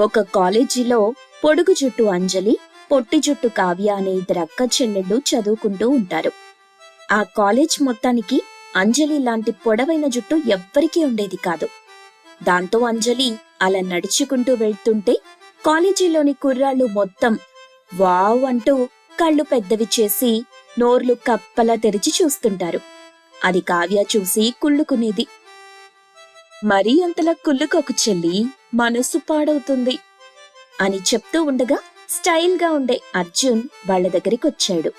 ఒక కాలేజీలో పొడుగు జుట్టు అంజలి పొట్టి జుట్టు కావ్య అనే ఇద్దరు అక్క చెల్లెళ్ళు చదువుకుంటూ ఉంటారు. ఆ కాలేజ్ మొత్తానికి అంజలి లాంటి పొడవైన జుట్టు ఎవ్వరికీ ఉండేది కాదు. దాంతో అంజలి అలా నడుచుకుంటూ వెళ్తుంటే కాలేజీలోని కుర్రాళ్ళు మొత్తం వావ్ అంటూ కళ్ళు పెద్దవి చేసి నోర్లు కప్పలా తెరిచి చూస్తుంటారు. అది కావ్య చూసి కుళ్ళుకునేది. మరీ అంతలా కుళ్ళుకోకు చెల్లి మనసు పాడవుతుంది అని చెప్తూ ఉండగా స్టైల్గా ఉండే అర్జున్ వాళ్ళ దగ్గరికి వచ్చాడు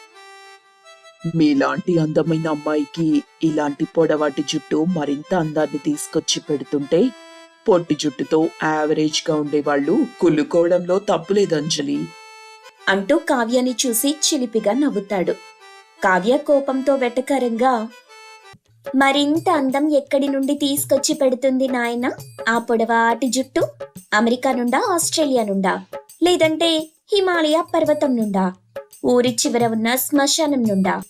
మీలాంటి అందమైన అమ్మాయికి ఇలాంటి పొడవాటి జుట్టు మరింత అందాన్ని తీసుకొచ్చి పెడుతుంటే పొట్టి జుట్టుతో యావరేజ్గా ఉండేవాళ్ళు కుళ్ళుకోవడంలో తప్పులేదు అంజలి. అంటూ కావ్యని చూసి చిలిపిగా నవ్వుతాడు. కావ్య కోపంతో వెటకరంగా మరింత అందం ఎక్కడి నుండి తీసుకొచ్చి పెడుతుంది నాయన? ఆ పొడవాటి జుట్టు అమెరికా నుండా ఆస్ట్రేలియా నుండా? లేదంటే హిమాలయ పర్వతం నుండా? ఊరి చివర ఉన్న శ్మశానం నుండా?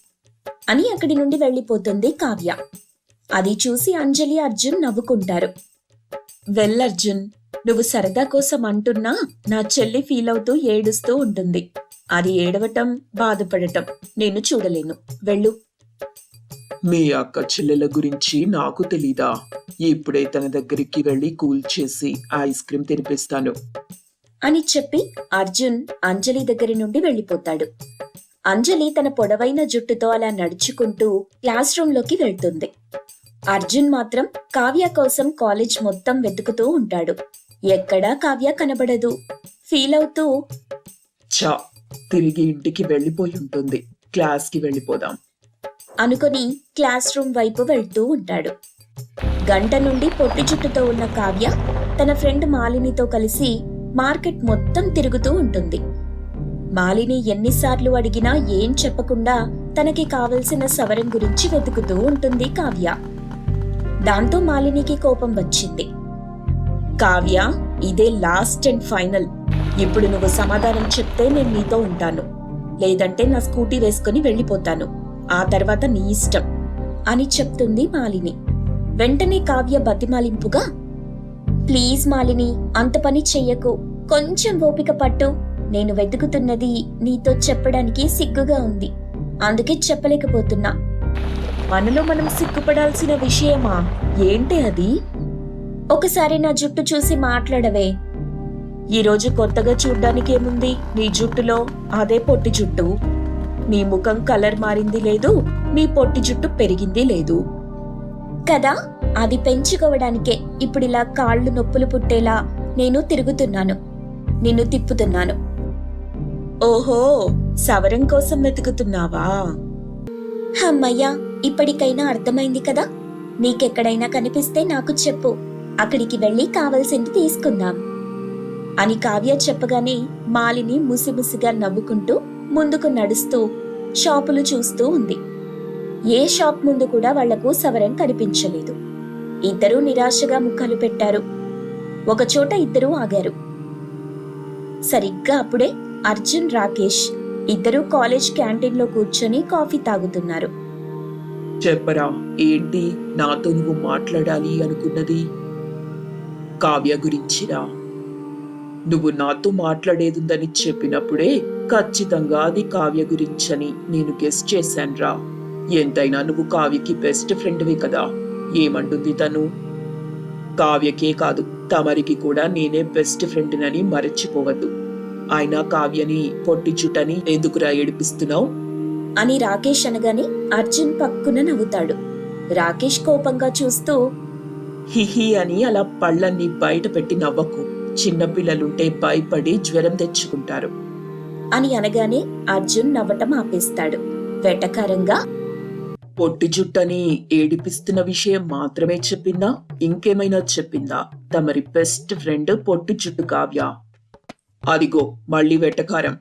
అని అక్కడి నుండి వెళ్ళిపోతుంది కావ్య. అది చూసి అంజలి అర్జున్ నవ్వుకుంటారు. వెల్ అర్జున్ నువ్వు సరదా కోసం అంటున్నా నా చెల్లి ఫీల్ అవుతూ ఏడుస్తూ ఉంటుంది. అది ఏడవటం బాధపడటం. నేను చూడలేను. వెళ్ళు. మీ అక్క చెల్లెల గురించి నాకు తెలీదా? ఇప్పుడే తన దగ్గరికి వెళ్ళి కూల్ చేసి ఐస్ క్రీమ్ తినిపిస్తాను. అని చెప్పి అర్జున్ అంజలి దగ్గర నుండి వెళ్ళిపోతాడు. అంజలి తన పొడవైన జుట్టుతో అలా నడుచుకుంటూ క్లాస్ రూంలోకి వెళ్తుంది. అర్జున్ మాత్రం కావ్య కోసం కాలేజ్ మొత్తం వెతుకుతూ ఉంటాడు. ఎక్కడా కావ్య కనబడదు. ఫీల్ అవుతూ చా తిరిగి ఇంటికి వెళ్ళిపోయి ఉంటుంది. క్లాస్కి వెళ్ళిపోదాం. అనుకొని క్లాస్ రూమ్ వైపు వెళ్తూ ఉంటాడు. గంట నుండి పొట్టి జుట్టుతో ఉన్న కావ్య తన ఫ్రెండ్ మాలినితో కలిసి మార్కెట్ మొత్తం తిరుగుతూ ఉంటుంది. మాలిని ఎన్నిసార్లు అడిగినా ఏం చెప్పకుండా తనకి కావలసిన సవరం గురించి వెతుకుతూ ఉంటుంది కావ్య. దాంతో మాలినికి కోపం వచ్చింది. కావ్య ఇదే లాస్ట్ అండ్ ఫైనల్. ఇప్పుడు నువ్వు సమాధానం చెప్తే నేను నీతో ఉంటాను. లేదంటే నా స్కూటీ వేసుకుని వెళ్ళిపోతాను. ఆ తర్వాత నీ ఇష్టం అని చెప్తుంది మాలిని. వెంటనే కావ్య బతిమాలింపుగా ప్లీజ్ మాలిని అంత పని చెయ్యకు. కొంచెం ఓపిక పట్టు. నేను వెతుకుతున్నది నీతో చెప్పడానికి సిగ్గుగా ఉంది. అందుకే చెప్పలేకపోతున్నా. మనలో మనం సిగ్గుపడాల్సిన విషయమా? ఏంటి అది? ఒకసారి నా జుట్టు చూసి మాట్లాడవే. ఈరోజు కొత్తగా చూడ్డానికి ఏముంది నీ జుట్టులో? అదే పొట్టి జుట్టు. నీ ముఖం కలర్ మారింది లేదు నీ పొట్టి జుట్టు పెరిగింది లేదు. కదా? అది పెంచుకోవడానికే ఇప్పుడిలా కాళ్ళు నొప్పులు పుట్టేలా నేను తిరుగుతున్నాను. నిన్ను తిప్పుతున్నాను. ఓహో సవరం కోసం వెతుకుతున్నావా? అమ్మయ్యా ఇప్పటికైనా అర్థమైంది కదా? నీకెక్కడైనా కనిపిస్తే నాకు చెప్పు. అక్కడికి వెళ్ళి కావలసింది తీసుకుందాం. అని కావ్య చెప్పగానే మాలిని ముసిముసిగా నవ్వుకుంటూ ముందుకు నడుస్తూ షాపులు చూస్తూ ఉంది. ఏ షాప్ ముందు కూడా వాళ్ళకు సవరం కనిపించలేదు. ఇద్దరూ నిరాశగా ముఖాలు పెట్టారు. ఒకచోట ఇద్దరూ ఆగారు. సరిగ్గా అప్పుడే అర్జున్ రాకేష్ ఇద్దరూ కాలేజ్ క్యాంటీన్లో కూర్చొని కాఫీ తాగుతున్నారు. చెప్పరా ఏంటి నాతో నువ్వు మాట్లాడాలి అనుకున్నది? కావ్య గురించిరా నువ్వు నాతో మాట్లాడేదుందని చెప్పినప్పుడే ఖచ్చితంగా అది కావ్య గురించని నేను గెస్ చేశాన్రా. ఎంతైనా నువ్వు కావ్యకి బెస్ట్ ఫ్రెండ్వి కదా. ఏమంటుంది తను? కావ్యకే కాదు తమరికి కూడా నేనే బెస్ట్ ఫ్రెండ్నని మరచిపోవద్దు. అయినా కావ్యని పొట్టి చుట్టని ఎందుకురా ఏడిపిస్తున్నావు? అని రాకేష్ అనగానే అర్జున్ పక్కున నవ్వుతాడు. రాకేష్ కోపంగా చూస్తూ హిహి అని అలా పళ్ళన్ని బయట పెట్టి నవ్వకు. చిన్నపిల్లలుంటే భయపడి జ్వరం తెచ్చుకుంటారు. అని అనగానే అర్జున్ నవ్వటం ఆపేస్తాడు. వెటకారంగా పొట్టి జుట్టని ఏడిపిస్తున్న విషయం మాత్రమే చెప్పిందా? ఇంకేమైనా చెప్పిందా? తమరి బెస్ట్ ఫ్రెండ్ పొట్టి జుట్టు కావ్య. అదిగో మళ్ళీ వెటకారం.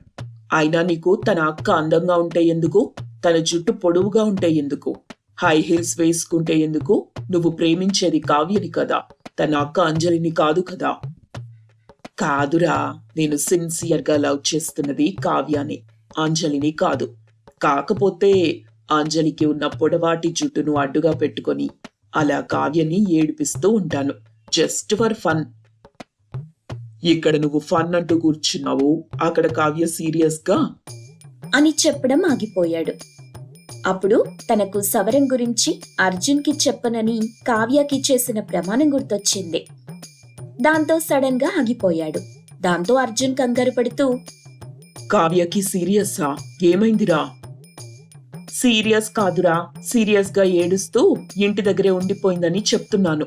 అయినా నీకు తన అక్క అందంగా ఉంటే ఎందుకు? తన జుట్టు పొడవుగా ఉంటే ఎందుకు? హై హీల్స్ వేసుకుంటే ఎందుకు? నువ్వు ప్రేమించేది కావ్యని కదా. తన అక్క అంజలిని కాదు కదా. కాదురా నేను సిన్సియర్గా లవ్ చేస్తున్నది కావ్యాని అంజలిని కాదు. కాకపోతే అంజలికి ఉన్న పొడవాటి జుట్టును అడ్డుగా పెట్టుకొని అలా కావ్యని ఏడిపిస్తూ ఉంటాను. Just for fun. ఇక్కడ నువ్వు ఫన్ అంటూ కూర్చున్నావు అక్కడ కావ్య సీరియస్గా అని చెప్పడం ఆగిపోయాడు. అప్పుడు తనకు సవరం గురించి అర్జున్కి చెప్పనని కావ్యకి చేసిన ప్రమాణం గుర్తొచ్చింది. దాంతో సడన్గా ఆగిపోయాడు. దాంతో అర్జున్ కంగారు పడుతూ కావ్యకి సీరియస్సా? ఏమైందిరా? సీరియస్ కాదురా. సీరియస్గా ఏడుస్తూ ఇంటి దగ్గరే ఉండిపోయిందని చెప్తున్నాను.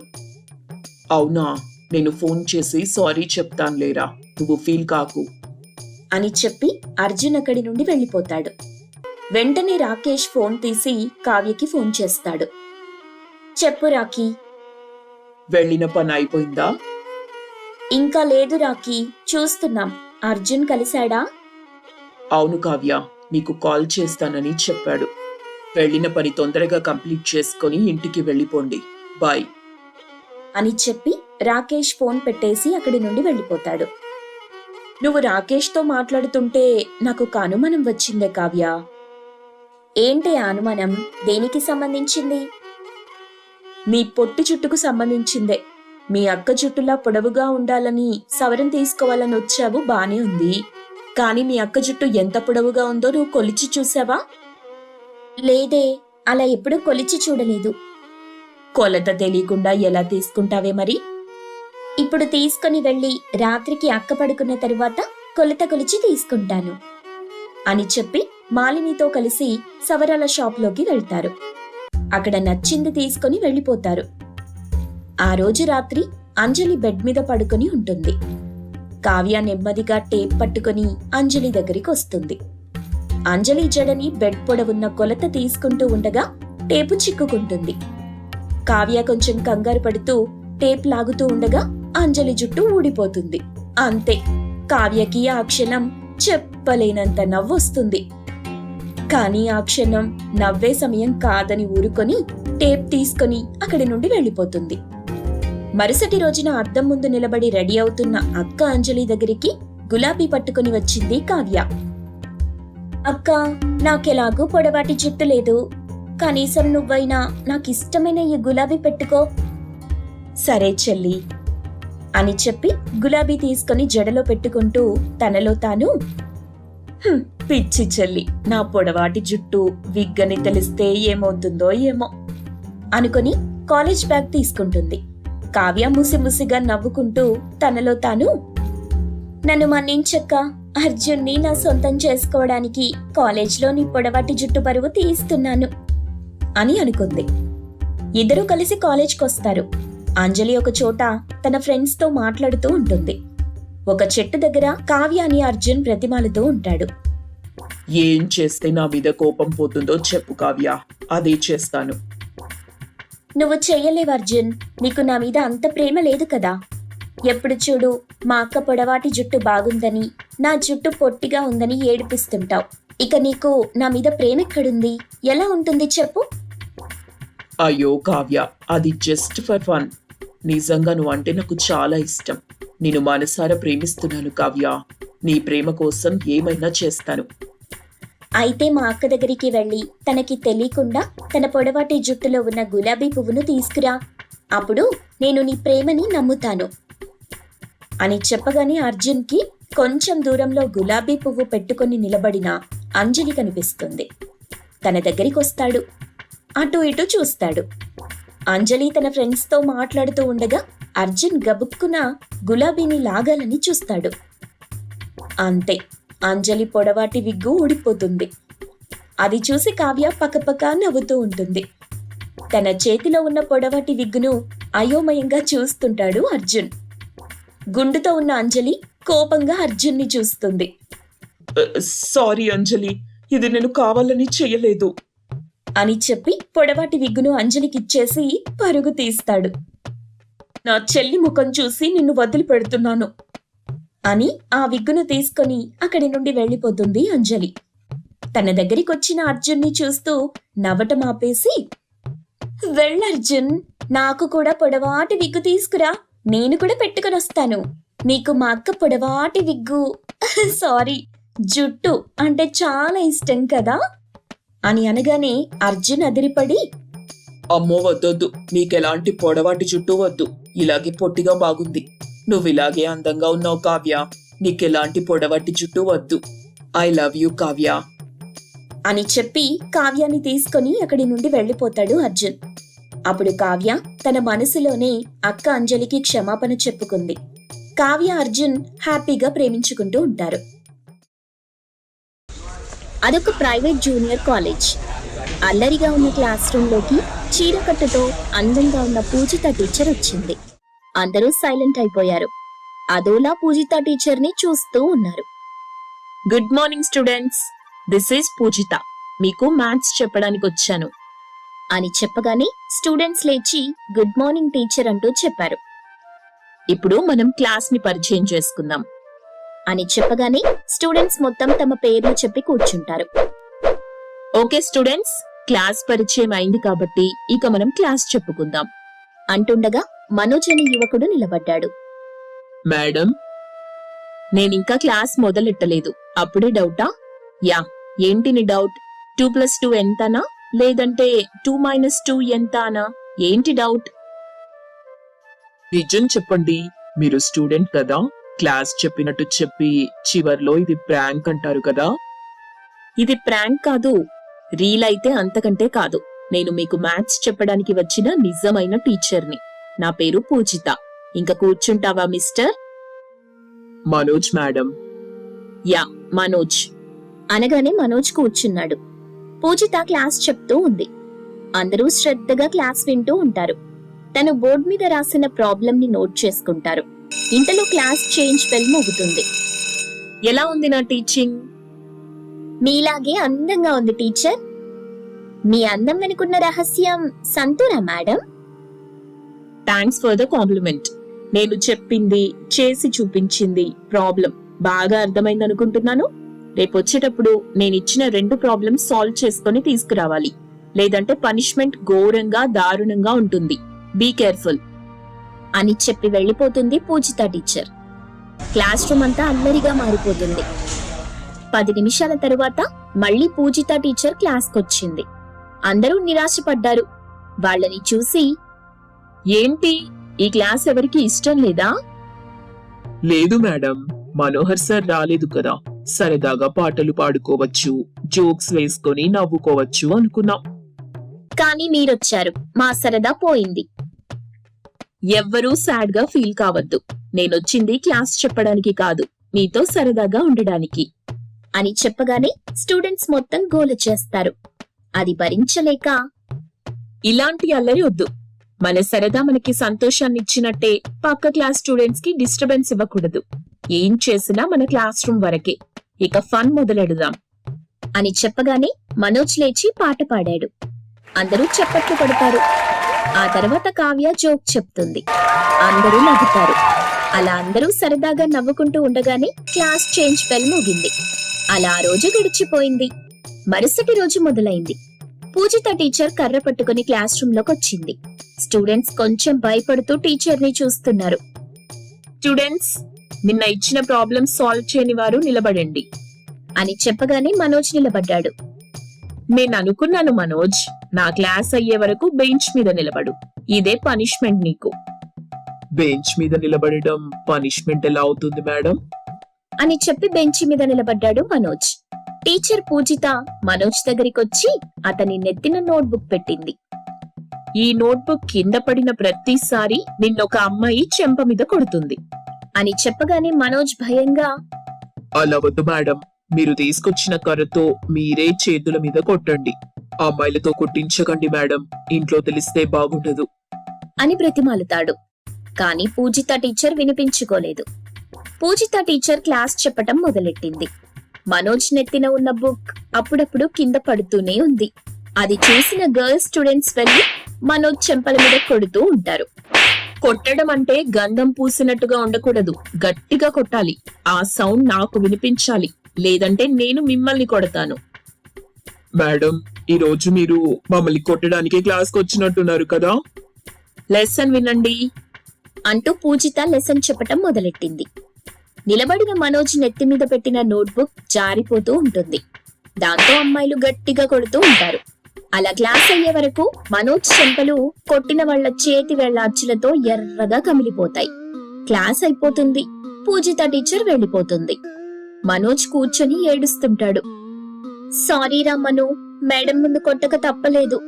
అవునా? నేను ఫోన్ చేసి సారీ చెప్తాను లేరా? నువ్వు ఫీల్ కాకు. అని చెప్పి అర్జున్ అక్కడి నుండి వెళ్ళిపోతాడు. వెంటనే రాకేష్ ఫోన్ తీసి కావ్యకి ఫోన్ చేస్తాడు. చెప్పు రాకీ. వెళ్ళిన పని అయిపోయిందా? ఇంకా లేదు రాకీ చూస్తున్నాం. అర్జున్ కలిశాడా? అవును కావ్య నీకు కాల్ చేస్తానని చెప్పాడు. వెళ్ళిన పని తొందరగా కంప్లీట్ చేసుకొని ఇంటికి వెళ్ళిపోండి. బాయ్. అని చెప్పి రాకేష్ ఫోన్ పెట్టేసి అక్కడి నుండి వెళ్ళిపోతాడు. నువ్వు రాకేష్తో మాట్లాడుతుంటే నాకు ఒక అనుమానం వచ్చిందే కావ్య. ఏంటి ఆ అనుమానం? దేనికి సంబంధించింది? నీ పొట్టి జుట్టుకు సంబంధించిందే. మీ అక్క జుట్టులా పొడవుగా ఉండాలని సవరం తీసుకోవాలని వచ్చావు బానే ఉంది. కానీ మీ అక్క జుట్టు ఎంత పొడవుగా ఉందో నువ్వు కొలిచి చూసావా? లేదే అలా ఎప్పుడూ కొలిచి చూడలేదు. కొలత తెలియకుండా ఎలా తీసుకుంటావే మరి? ఇప్పుడు తీసుకుని వెళ్ళి రాత్రికి అక్క పడుకున్న తరువాత కొలత కొలిచి తీసుకుంటాను. అని చెప్పి మాలినితో కలిసి సవరాల షాప్లోకి వెళ్తారు. అక్కడ నచ్చింది తీసుకొని వెళ్ళిపోతారు. ఆ రోజు రాత్రి అంజలి బెడ్ మీద పడుకొని ఉంటుంది. కావ్య నెమ్మదిగా టేప్ పట్టుకొని అంజలి దగ్గరికి వస్తుంది. అంజలి జడని బెడ్ పొడవున్న కొలత తీసుకుంటూ ఉండగా టేపు చిక్కుకుంటుంది. కావ్య కొంచెం కంగారు పడుతూ టేప్ లాగుతూ ఉండగా అంజలి జుట్టు ఊడిపోతుంది. అంతే కావ్యకి ఆ క్షణం చెప్పలేనంత నవ్వొస్తుంది కానీ ఆ క్షణం నవ్వే సమయం కాదని ఊరుకొని టేప్ తీసుకొని అక్కడి నుండి వెళ్ళిపోతుంది. మరుసటి రోజున అద్దం ముందు నిలబడి రెడీ అవుతున్న అక్క అంజలి దగ్గరికి గులాబీ పట్టుకుని వచ్చింది కావ్య. అక్క నాకెలాగూ పొడవాటి జుట్టు లేదు. కనీసం నువ్వైనా నాకిష్టమైన ఈ గులాబీ పెట్టుకో. సరే చెల్లి అని చెప్పి గులాబీ తీసుకొని జడలో పెట్టుకుంటూ తనలో తాను పిచ్చి చెల్లి నా పొడవాటి జుట్టు విగ్గని తెలిస్తే ఏమవుతుందో ఏమో అనుకొని కాలేజ్ బ్యాగ్ తీసుకుంటుంది. కావ్య ముసిముసిగా నవ్వుకుంటూ తనలో తాను నన్ను మన్నించక్క. అర్జున్ని నా సొంతం చేసుకోవడానికి కాలేజ్లో నీ పొడవాటి జుట్టు పరువు తీస్తున్నాను అని అనుకుంది. ఇద్దరూ కలిసి కాలేజ్కి వస్తారు అంజలి ఒక చోట తన ఫ్రెండ్స్తో మాట్లాడుతూ ఉంటుంది. ఒక చెట్టు దగ్గర కావ్య అని అర్జున్ ప్రతిమాలతో ఉంటాడు. ఏం చేస్తే నా మీద కోపం పోతుందో చెప్పు కావ్య. అదే చేస్తాను. నువ్వు చేయలేవు అర్జున్. నీకు నా మీద అంత ప్రేమ లేదు కదా. ఎప్పుడు చూడు మా అక్క పొడవాటి జుట్టు బాగుందని నా జుట్టు పొట్టిగా ఉందని ఏడిపిస్తుంటావు. ఇక నీకు నా మీద ప్రేమ ఎక్కడుంది? ఎలా ఉంటుంది చెప్పు. అయ్యో కావ్య అది జస్ట్ ఫర్ ఫన్ నిజంగా నువ్వు అంటే నాకు చాలా ఇష్టం. నేను మనసారా ప్రేమిస్తున్నాను కావ్య. నీ ప్రేమ కోసం ఏమైనా చేస్తాను. అయితే మా అక్క దగ్గరికి వెళ్ళి తనకి తెలియకుండా తన పొడవాటి జుట్టులో ఉన్న గులాబీ పువ్వును తీసుకురా. అప్పుడు నేను నీ ప్రేమని నమ్ముతాను. అని చెప్పగానే అర్జున్కి కొంచెం దూరంలో గులాబీ పువ్వు పెట్టుకుని నిలబడిన అంజలి కనిపిస్తుంది. తన దగ్గరికి వస్తాడు. అటు ఇటు చూస్తాడు. అంజలి తన ఫ్రెండ్స్తో మాట్లాడుతూ ఉండగా అర్జున్ గబుక్కున గులాబీని లాగాలని చూస్తాడు. అంతే. అంజలి పొడవాటి విగ్గు ఊడిపోతుంది. అది చూసి కావ్య పక్కపక్క నవ్వుతూ ఉంటుంది. తన చేతిలో ఉన్న పొడవాటి విగ్గును అయోమయంగా చూస్తుంటాడు అర్జున్. గుండుతో ఉన్న అంజలి కోపంగా అర్జున్ని చూస్తుంది. సారీ అంజలి ఇది నేను కావాలని చేయలేదు. అని చెప్పి పొడవాటి విగ్గును అంజలికిచ్చేసి పరుగు తీస్తాడు. నా చెల్లి ముఖం చూసి నిన్ను వదిలిపెడుతున్నాను. అని ఆ విగ్గును తీసుకొని అక్కడి నుండి వెళ్ళిపోతుంది అంజలి. తన దగ్గరికొచ్చిన అర్జున్ని చూస్తూ నవ్వటం ఆపేసి వెళ్ళర్జున్ నాకు కూడా పొడవాటి విగ్గు తీసుకురా. నేను కూడా పెట్టుకుని వస్తాను. నీకు మా అక్క పొడవాటి విగ్గు సారీ జుట్టు అంటే చాలా ఇష్టం కదా అని అనగానే అర్జున్ అదిరిపడి అమ్మో వద్దొద్దు. నీకెలాంటి పొడవాటి జుట్టు వద్దు. ఇలాగే పొట్టిగా బాగుంది. నువ్వు ఇలాగే అందంగా ఉన్నావు కావ్య. నీకెలాంటి పొడవటి జుట్టు వద్దు. I love you Kavya. అని చెప్పి కావ్యాన్ని తీసుకొని అక్కడి నుండి వెళ్ళిపోతాడు అర్జున్. అప్పుడు కావ్య తన మనసులోనే అక్క అంజలికి క్షమాపణ చెప్పుకుంది. కావ్య అర్జున్ హ్యాపీగా ప్రేమించుకుంటూ ఉంటారు. అదొక ప్రైవేట్ జూనియర్ కాలేజ్. అల్లరిగా ఉన్న క్లాస్ రూమ్లోకి చీరకట్టుతో అందంగా ఉన్న పూజిత టీచర్ వచ్చింది. అందరూ సైలెంట్ అయిపోయారు. అదోలా పూజిత టీచర్ని చూస్తూ ఉన్నారు. Good morning students this is Poojitha. మీకు మ్యాథ్స్ చెప్పడానికి వచ్చాను. అని చెప్పగానే స్టూడెంట్స్ లేచి గుడ్ మార్నింగ్ టీచర్ అంటూ చెప్పారు. ఇప్పుడు మనం క్లాస్ని పరిచయం చేసుకుందాం. అని చెప్పగానే స్టూడెంట్స్ మొత్తం తమ పేర్లు చెప్పి కూర్చుంటారు. ఓకే స్టూడెంట్స్ క్లాస్ పరిచయం అయింది కాబట్టి ఇక మనం క్లాస్ చెప్పుకుందాం. అంటుండగా మనోజ్ అనే యువకుడు నిలబడ్డాడు. మేడం నేనింకా క్లాస్ మొదలెట్టలేదు. అప్పుడే డౌటా? యా ఏంటి నీ డౌట్? టూ ప్లస్ టూ ఎంతనా? లేదంటే టూ మైనస్ టూ ఎంతనా? ఏంటి డౌట్? నిజం చెప్పండి మీరు స్టూడెంట్ కదా? క్లాస్ చెప్పినట్టు చెప్పి చివర్లో ఇది ప్రాంక్ అంటారు కదా? ఇది ప్రాంక్ కాదు రీల్ అయితే అంతకంటే కాదు. నేను మీకు మ్యాథ్స్ చెప్పడానికి వచ్చిన నిజమైన టీచర్ని. నా పేరు పూజిత. ఇంకా కూర్చుంటావా mister? Manoj madam. Yeah Manoj. అనగానే మనోజ్ కూర్చున్నాడు. పూజిత క్లాస్ చెప్తూ ఉంది. అందరూ శ్రద్ధగా క్లాస్ వింటూ ఉంటారు. తను బోర్డు మీద రాసిన ప్రాబ్లం ని నోట్ చేసుకుంటారు. ఇంతలో క్లాస్ చేంజ్ బెల్ మోగుతుంది. ఎలా ఉంది నా టీచింగ్? మీలాగే అందంగా ఉంది టీచర్. మీ అందం వెనుకున్న రహస్యం సంతూరా madam? Thanks for the compliment నేను చెప్పింది చేసి చూపించింది ప్రాబ్లం బాగా అర్థమైంది అనుకుంటున్నాను? రేపు వచ్చేటప్పుడు నేను ఇచ్చిన రెండు ప్రాబ్లమ్స్ సాల్వ్ చేసుకొని తీసుకురావాలి. లేదంటే పనిష్మెంట్ ఘోరంగా దారుణంగా ఉంటుంది. బీ కేర్ఫుల్ అని చెప్పి వెళ్ళిపోతుంది పూజిత టీచర్ క్లాస్ రూమ్ అంతా అల్లరిగా మారిపోతుంది. పది నిమిషాల తరువాత మళ్ళీ పూజిత టీచర్ క్లాస్కొచ్చింది అందరూ నిరాశపడ్డారు. వాళ్ళని చూసి ఏంటి? ఈ క్లాస్ ఎవరికి ఇష్టం లేదా? లేదు మేడం. మనోహర్ సార్ రాలేదు కదా. సరదాగా పాటలు పాడుకోవచ్చు జోక్స్ వేసుకొని నవ్వుకోవచ్చు అనుకున్నాం. కానీ మీరొచ్చారు. మా సరదా పోయింది. ఎవ్వరూ సాడ్గా ఫీల్ కావద్దు. నేనొచ్చింది క్లాస్ చెప్పడానికి కాదు. మీతో సరదాగా ఉండడానికి. అని చెప్పగానే స్టూడెంట్స్ మొత్తం గోల చేస్తారు. అది భరించలేక. ఇలాంటి అల్లరి వద్దు. మన సరదా మనకి సంతోషాన్ని ఇచ్చినట్టే పక్క క్లాస్ స్టూడెంట్స్కి డిస్టర్బెన్స్ ఇవ్వకూడదు. ఏం చేసినా మన క్లాస్ రూమ్ వరకే. ఇక ఫన్ మొదలెడదాం. అని చెప్పగానే మనోజ్ లేచి పాట పాడాడు. అందరూ చప్పట్లు పడతారు. ఆ తర్వాత కావ్య జోక్ చెప్తుంది. అందరూ నవ్వుతారు. అలా అందరూ సరదాగా నవ్వుకుంటూ ఉండగానే క్లాస్ చేంజ్ బెల్ మోగింది. అలా ఆ రోజు గడిచిపోయింది. మరుసటి రోజు మొదలైంది. పూజిత టీచర్ కర్ర పట్టుకుని క్లాస్ రూమ్లోకి వచ్చింది. స్టూడెంట్స్ కొంచెం భయపడుతూ టీచర్ని చూస్తున్నారు. స్టూడెంట్స్ నిన్న ఇచ్చిన ప్రాబ్లమ్ సాల్వ్ చేయని వారు నిలబడండి అని చెప్పగానే మనోజ్ నిలబడ్డాడు. నేను అనుకున్నాను మనోజ్ నా క్లాస్ అయ్యే వరకు బెంచ్ మీద నిలబడు ఇదే పనిష్మెంట్ నీకు. బెంచ్ మీద నిలబడడం పనిష్మెంట్ ఎలా అవుతుంది మేడం? అని చెప్పి బెంచి మీద నిలబడ్డాడు మనోజ్. టీచర్ పూజిత మనోజ్ దగ్గరికొచ్చి అతని నెత్తిన నోట్బుక్ పెట్టింది. ఈ నోట్బుక్ కింద పడిన ప్రతిసారి నిన్నొక అమ్మాయి చెంప మీద కొడుతుంది. అని చెప్పగానే మనోజ్ భయంగా అలా వద్దు మేడం. మీరు తీసుకొచ్చిన కర్రతో మీరే చేతుల మీద కొట్టండి. అమ్మాయిలతో కొట్టించకండి మేడం. ఇంట్లో తెలిస్తే బాగుండదు. అని బ్రతిమాలుతాడు. కాని పూజిత టీచర్ వినిపించుకోలేదు. పూజిత టీచర్ క్లాస్ చెప్పటం మొదలెట్టింది. మనోజ్ నెత్తిన ఉన్న బుక్ అప్పుడప్పుడు కింద పడుతూనే ఉంది. అది చూసిన గర్ల్స్ స్టూడెంట్స్ వెళ్ళి మనోజ్ చెంపల మీద కొడుతూ ఉంటారు. కొట్టడం అంటే గంధం పూసినట్టుగా ఉండకూడదు. గట్టిగా కొట్టాలి. ఆ సౌండ్ నాకు వినిపించాలి. లేదంటే నేను మిమ్మల్ని కొడతాను. మేడం ఈ రోజు మీరు మమ్మల్ని కొట్టడానికి క్లాస్కి వచ్చినట్టున్నారు కదా? లెసన్ వినండి అంటూ పూజిత లెసన్ చెప్పటం మొదలెట్టింది. నిలబడిన మనోజ్ నెత్తి మీద పెట్టిన నోట్బుక్ జారిపోతూ ఉంటుంది. దాంతో అమ్మాయిలు గట్టిగా కొడుతూ ఉంటారు. అలా క్లాస్ అయ్యే వరకు మనోజ్ చెంపలు కొట్టిన వాళ్ళ చేతి వేళ్ళ అచ్చులతో ఎర్రగా కమిలిపోతాయి. క్లాస్ అయిపోతుంది. పూజిత టీచర్ వెళ్ళిపోతుంది. మనోజ్ కూర్చొని ఏడుస్తుంటాడు. సారీ మను మేడం ముందు కొట్టక తప్పలేదు.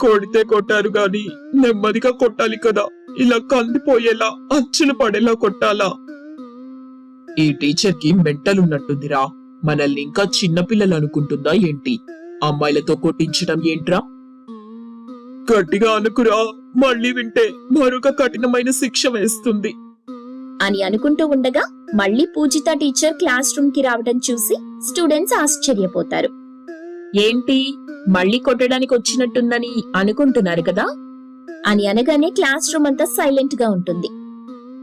కొడితే కొట్టారు గాని నెమ్మదిగా కొట్టాలి కదా. ఇలా కందిపోయేలా అచ్చులు పడేలా కొట్టాలా? ఈ టీచర్కి మెంటల్ ఉన్నట్టుందిరా. మనల్ని ఇంకా చిన్నపిల్లలు అనుకుంటుందా ఏంటి? అమ్మాయిలతో కొట్టించడం ఏంట్రా? గట్టిగా అనుకురా. మళ్ళీ వింటే మరొక కఠినమైన శిక్ష వేస్తుంది. అని అనుకుంటూ ఉండగా మళ్ళీ పూజిత టీచర్ క్లాస్ రూమ్కి రావడం చూసి స్టూడెంట్స్ ఆశ్చర్యపోతారు. ఏంటి? మళ్ళీ కొట్టడానికి వచ్చినట్టుందని అనుకుంటున్నారు కదా? అని అనగానే క్లాస్ రూమ్ అంతా సైలెంట్గా ఉంటుంది.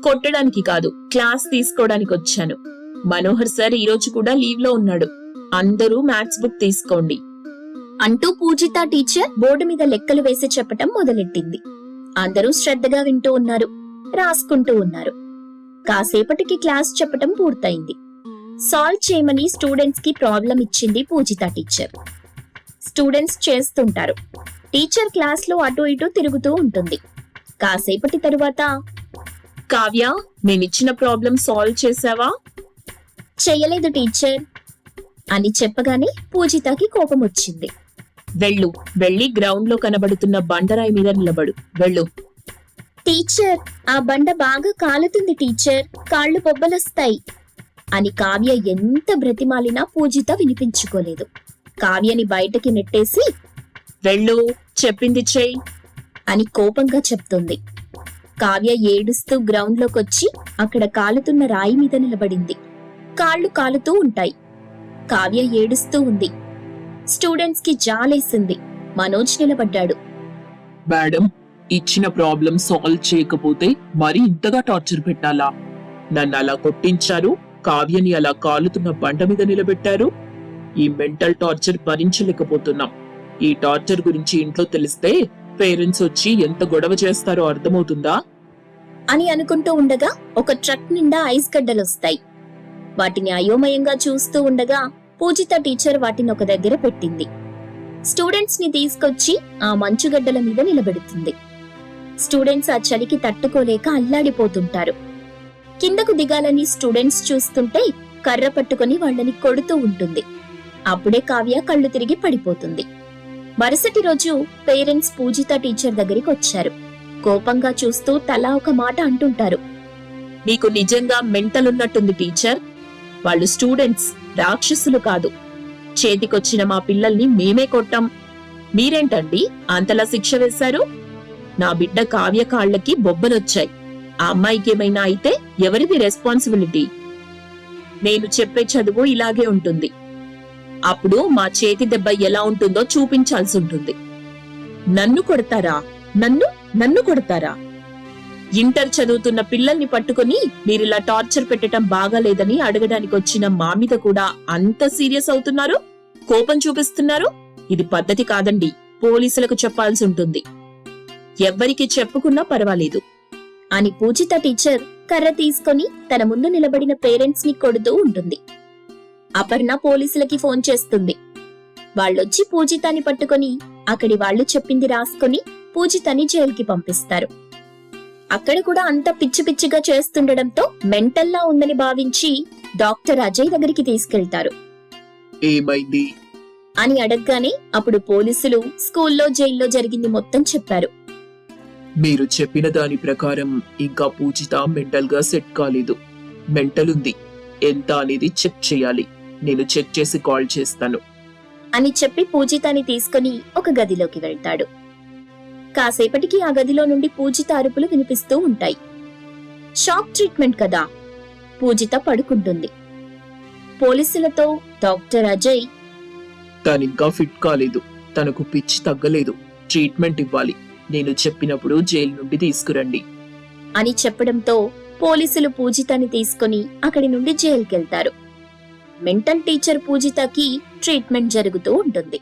కొట్టడానికి కాదు క్లాస్ తీసుకోవడానికి వచ్చాను. మనోహర్ సార్ ఈ రోజు కూడా లీవ్లో ఉన్నాడు. అందరూ మ్యాథ్స్ బుక్ తీసుకోండి. అంటూ పూజిత టీచర్ బోర్డు మీద లెక్కలు వేసి చెప్పటం మొదలెట్టింది. అందరూ శ్రద్ధగా వింటూ ఉన్నారు రాసుకుంటూ ఉన్నారు. కాసేపటికి క్లాస్ చెప్పటం పూర్తయింది. సాల్వ్ చేయమని స్టూడెంట్స్కి ప్రాబ్లం ఇచ్చింది పూజిత టీచర్. స్టూడెంట్స్ చేస్తుంటారు. టీచర్ క్లాస్లో అటు ఇటు తిరుగుతూ ఉంటుంది. కాసేపటి తరువాత కావ్య నేనిచ్చిన ప్రాబ్లం సాల్వ్ చేసావా? చెయ్యలేదు టీచర్ అని చెప్పగానే పూజితకి కోపం వచ్చింది వెళ్ళు వెళ్ళి గ్రౌండ్లో కనబడుతున్న బండరాయి మీద నిలబడు వెళ్ళు. టీచర్ ఆ బండ బాగా కాలుతుంది టీచర్ కాళ్ళు బొబ్బలొస్తాయి. అని కావ్య ఎంత బ్రతిమాలినా పూజిత వినిపించుకోలేదు. కావ్యని బయటకి నెట్టేసి వెళ్ళు చెప్పింది చెయ్యి. అని కోపంగా చెప్తుంది. కావ్య ఏడుస్తూ గ్రౌండ్ లోకొచ్చి అక్కడ కాలుతున్న రాయి మీద నిలబడింది. కాళ్ళు కాలుతూ ఉంటాయి. కావ్య ఏడుస్తూ ఉంది. స్టూడెంట్స్కి జాలేసింది. మనోజ్ నిలబడ్డాడు. మేడం ఇచ్చిన ప్రాబ్లం సాల్వ్ చేయకపోతే మరి ఇంతగా టార్చర్ పెట్టాలా? నన్ను అలా కొట్టించారు? కావ్యని అలా కాలుతున్న బండ మీద నిలబెట్టారు? ఈ మెంటల్ టార్చర్ భరించలేకపోతున్నాం. ఈ టార్చర్ గురించి ఇంట్లో తెలిస్తే పేరెంట్స్ వచ్చి ఎంత గొడవ చేస్తారో అర్థమవుతుందా? అని అనుకుంటూ ఉండగా ఒక ట్రక్ నిండా ఐస్ గడ్డలొస్తాయి. వాటిని అయోమయంగా చూస్తూ ఉండగా పూజిత టీచర్ వాటిని ఒక దగ్గర పెట్టింది. స్టూడెంట్స్ని తీసుకొచ్చి ఆ మంచుగడ్డల మీద నిలబెడుతుంది. స్టూడెంట్స్ ఆ చలికి తట్టుకోలేక అల్లాడిపోతుంటారు. కిందకు దిగాలని స్టూడెంట్స్ చూస్తుంటే కర్ర పట్టుకొని వాళ్ళని కొడుతూ ఉంటుంది. అప్పుడే కావ్య కళ్ళు తిరిగి పడిపోతుంది. మరుసటి రోజు పేరెంట్స్ పూజిత టీచర్ దగ్గరికి వచ్చారు. కోపంగా చూస్తూ తలా ఒక మాట అంటుంటారు. నీకు నిజంగా మెంటల్ ఉన్నట్టుంది టీచర్. వాళ్ళు స్టూడెంట్స్ రాక్షసులు కాదు. చేతికొచ్చిన మా పిల్లల్ని మేమే కొట్టాం. మీరేంటండి అంతలా శిక్ష వేశారు? నా బిడ్డ కావ్య కాళ్ళకి బొబ్బలొచ్చాయి. ఆ అమ్మాయికి ఏమైనా అయితే ఎవరిది రెస్పాన్సిబిలిటీ? నేను చెప్పే చదువు ఇలాగే ఉంటుంది. అప్పుడు మా చేతి దెబ్బ ఎలా ఉంటుందో చూపించాల్సి ఉంటుంది. నన్ను కొడతారా? నన్ను? నన్ను కొడతారా? ఇంటర్ చదువుతున్న పిల్లల్ని పట్టుకొని మీరిలా టార్చర్ పెట్టడం బాగాలేదని అడగడానికి వచ్చిన మా మీద కూడా అంత సీరియస్ అవుతున్నారు? కోపం చూపిస్తున్నారు? ఇది పద్ధతి కాదండి. పోలీసులకు చెప్పాల్సి ఉంటుంది. ఎవ్వరికి చెప్పుకున్నా పర్వాలేదు. అని పూజిత టీచర్ కర్ర తీసుకొని తన ముందు నిలబడిన పేరెంట్స్ని కొడుతూ ఉంటుంది. అపర్ణ పోలీసులకి ఫోన్ చేస్తుంది. వాళ్ళొచ్చి పూజితాని పట్టుకొని అక్కడి వాళ్ళు చెప్పింది రాసుకొని పూజితని జైలుకి పంపిస్తారు. అక్కడ కూడా అంత పిచ్చి పిచ్చిగా చేస్తుండడంతో మెంటల్లా ఉందని భావించి డాక్టర్ అజయ్ దగ్గరికి తీసుకెళ్తారు. ఏమైంది? అని అడగగానే అప్పుడు పోలీసులు స్కూల్లో జైల్లో జరిగింది మొత్తం చెప్పారు. మీరు చెప్పిన దాని ప్రకారం ఇంకా పూజిత మెంటల్గా సెట్ కాలేదు. మెంటల్ ఉంది ఎంత అనేది చెక్ చేయాలి. నేను చెక్ చేసి కాల్ చేస్తాను. అని చెప్పి పూజితాని తీసుకుని ఒక గదిలోకి వెళ్తాడు. కాసేపటికి ఆ గదిలో నుండి పూజిత అరుపులు వినిపిస్తూ ఉంటాయి. షాక్ ట్రీట్మెంట్ కదా? పూజిత పడుకుంటుంది. పోలీసులతో డాక్టర్ అజయ్ తనింకా ఫిట్ కాలేదు. తనకు పిచ్చి తగ్గలేదు. ట్రీట్మెంట్ ఇవ్వాలి. నేను చెప్పినప్పుడు జైలు నుండి తీసుకురండి. అని చెప్పడంతో పోలీసులు పూజితని తీసుకుని అక్కడి నుండి జైలుకెళ్తారు. మెంటల్ టీచర్ పూజితకి ట్రీట్మెంట్ జరుగుతూ ఉంటుంది.